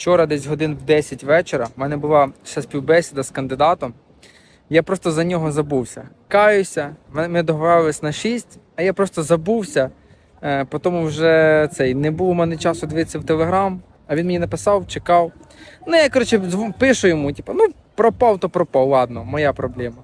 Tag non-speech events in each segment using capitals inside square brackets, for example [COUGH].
Вчора десь годин в 10 вечора в мене була ще співбесіда з кандидатом. Я просто за нього забувся. Каюся, ми договорились на 6, а я просто забувся. Е, Потім вже цей не було у мене часу дивитися в Телеграм, а він мені написав, чекав. Ну, я коротше пишу йому, типу, ну пропав, то пропав, ладно, моя проблема.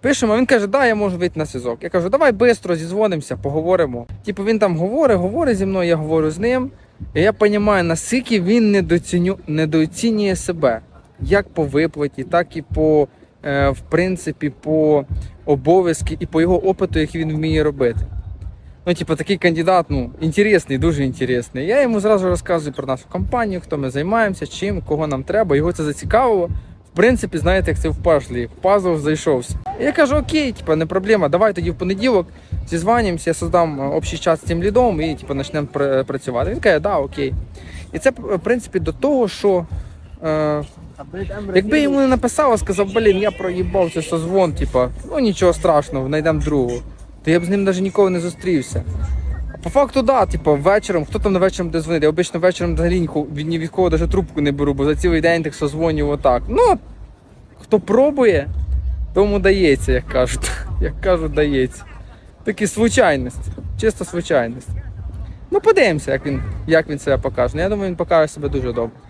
Пишемо, він каже, да, я можу вийти на зв'язок. Я кажу, давай швидко зізвонимося, поговоримо. Типу він там говорить, говорить зі мною, я говорю з ним. І я розумію, наскільки він недоціню... недооцінює себе. Як по виплаті, так і по, е, в принципі, по обов'язки і по його опиту, який він вміє робити. Ну, типу, такий кандидат, ну, інтересний, дуже інтересний. Я йому зразу розказую про нашу компанію, хто ми займаємося, чим, кого нам треба. Його це зацікавило. Принципі, знаєте, як це в пашлі. Пазл зайшовся. Я кажу, окей, типу, не проблема, давай тоді в понеділок зізванимося, я создам е, общий чат з тим лідом і типу, почнемо пр- працювати. Він каже, да, окей. І це, в принципі, до того, що. Е, Якби йому не написав, сказав, блін, я проїбав це созвон, типа, ну нічого страшного, знайдемо другого. То я б з ним навіть ніколи не зустрівся. По факту, да, типу, вечором, хто там на вечором де дзвонить? Я обично вечором взагалі ні від кого навіть трубку не беру, бо за цілий день так созвоню отак. Ну, хто пробує, тому дається, як кажуть. [LAUGHS] Як кажуть, дається. Такі случайності. Чисто звичайності. Ну, подивимося, як він, як він себе покаже. Ну, я думаю, він покаже себе дуже добре.